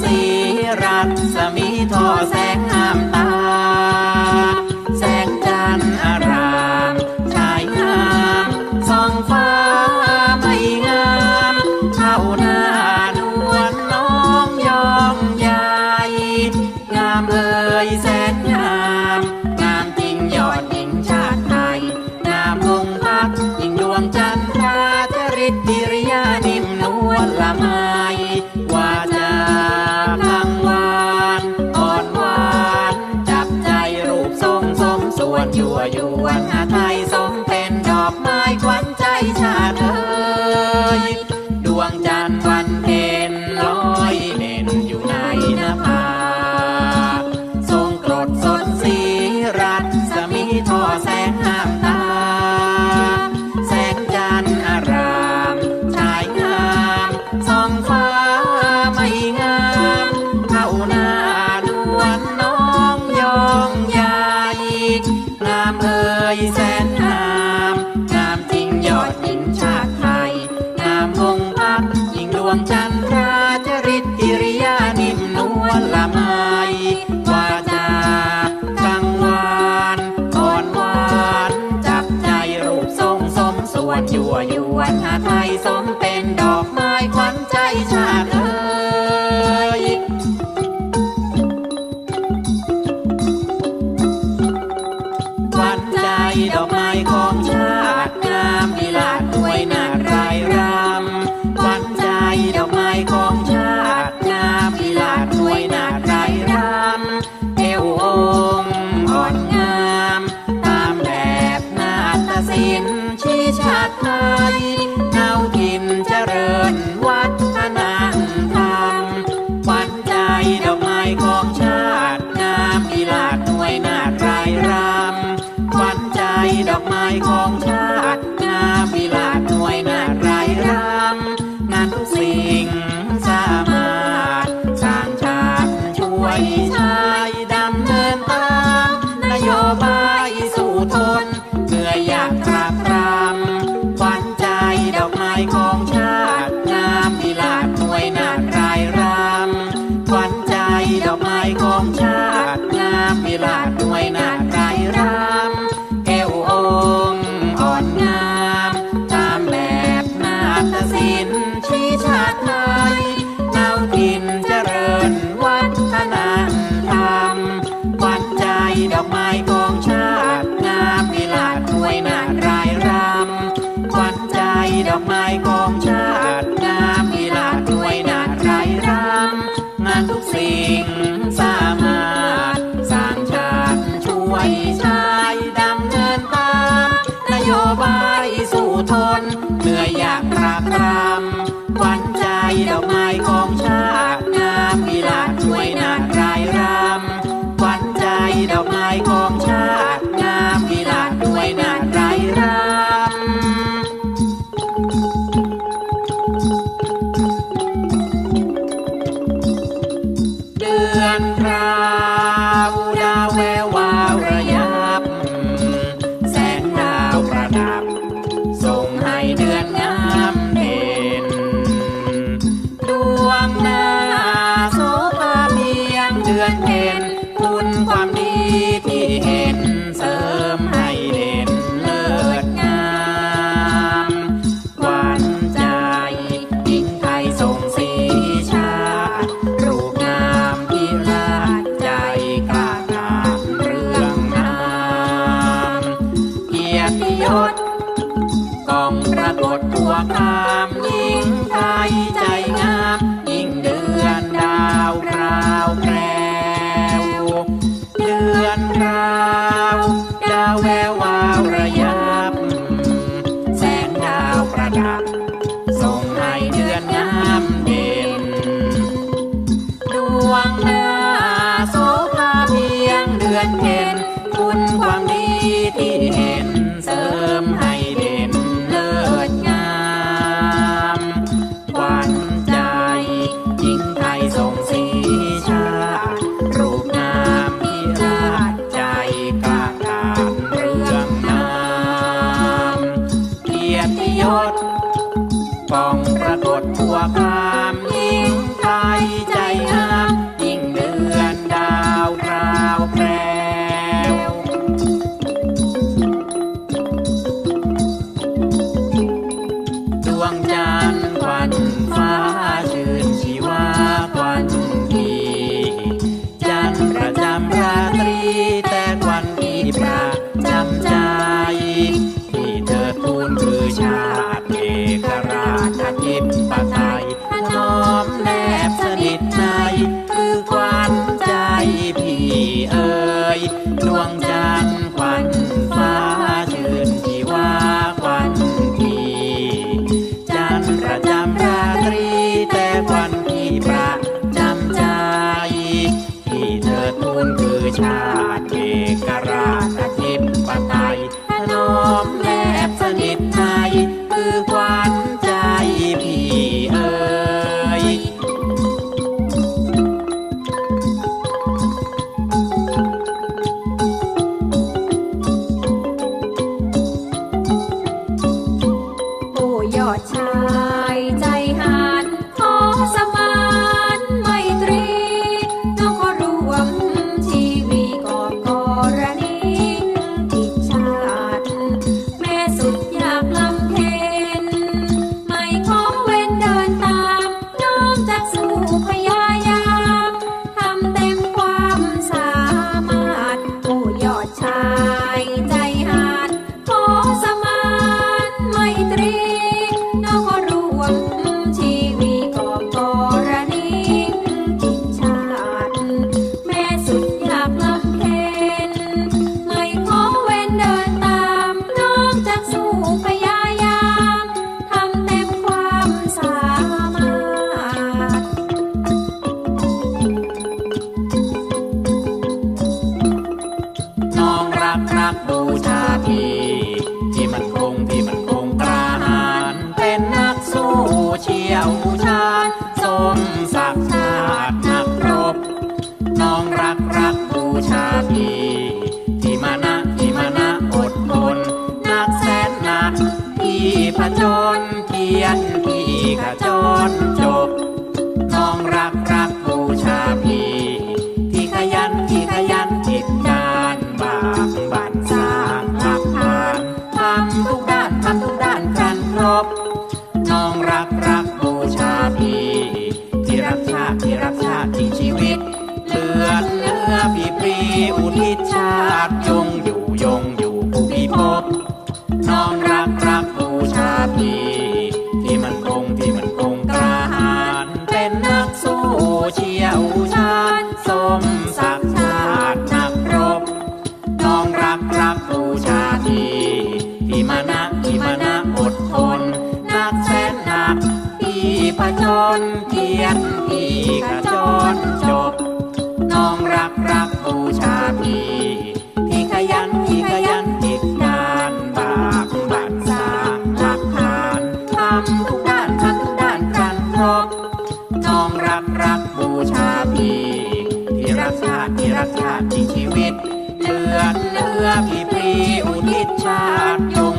สีรัตสมีทอแสงงามตา แสงจันทร์อารามชายงามส่องฟ้าไม่งามเข้าหน้านวลน้องยองใหญ่งามเลยแส ดอกไม้ของ วยชายดำเนินตามนโยบาย ความดีที่เห็นเสริมให้เด่นเลิศงามหวันใจยิ่งไทยทรงสีชาติรูปงามมีลาดใจกล้ากาญเรื่องน้ำเกียรติยศปองปรากฏทั่วกา Tchau. พี่ขจรจบ น้องรักรักบูชาพี่พี่ขยันพี่ขยันผิดงานบากบันสร้างหลักฐานทำทุกด้านทำทุกด้านกันครบ น้องรักรักบูชาพี่พี่รักชาติพี่รักชาติที่ชีวิตเลือดเลือดพี่พรีอุทิศชาติยง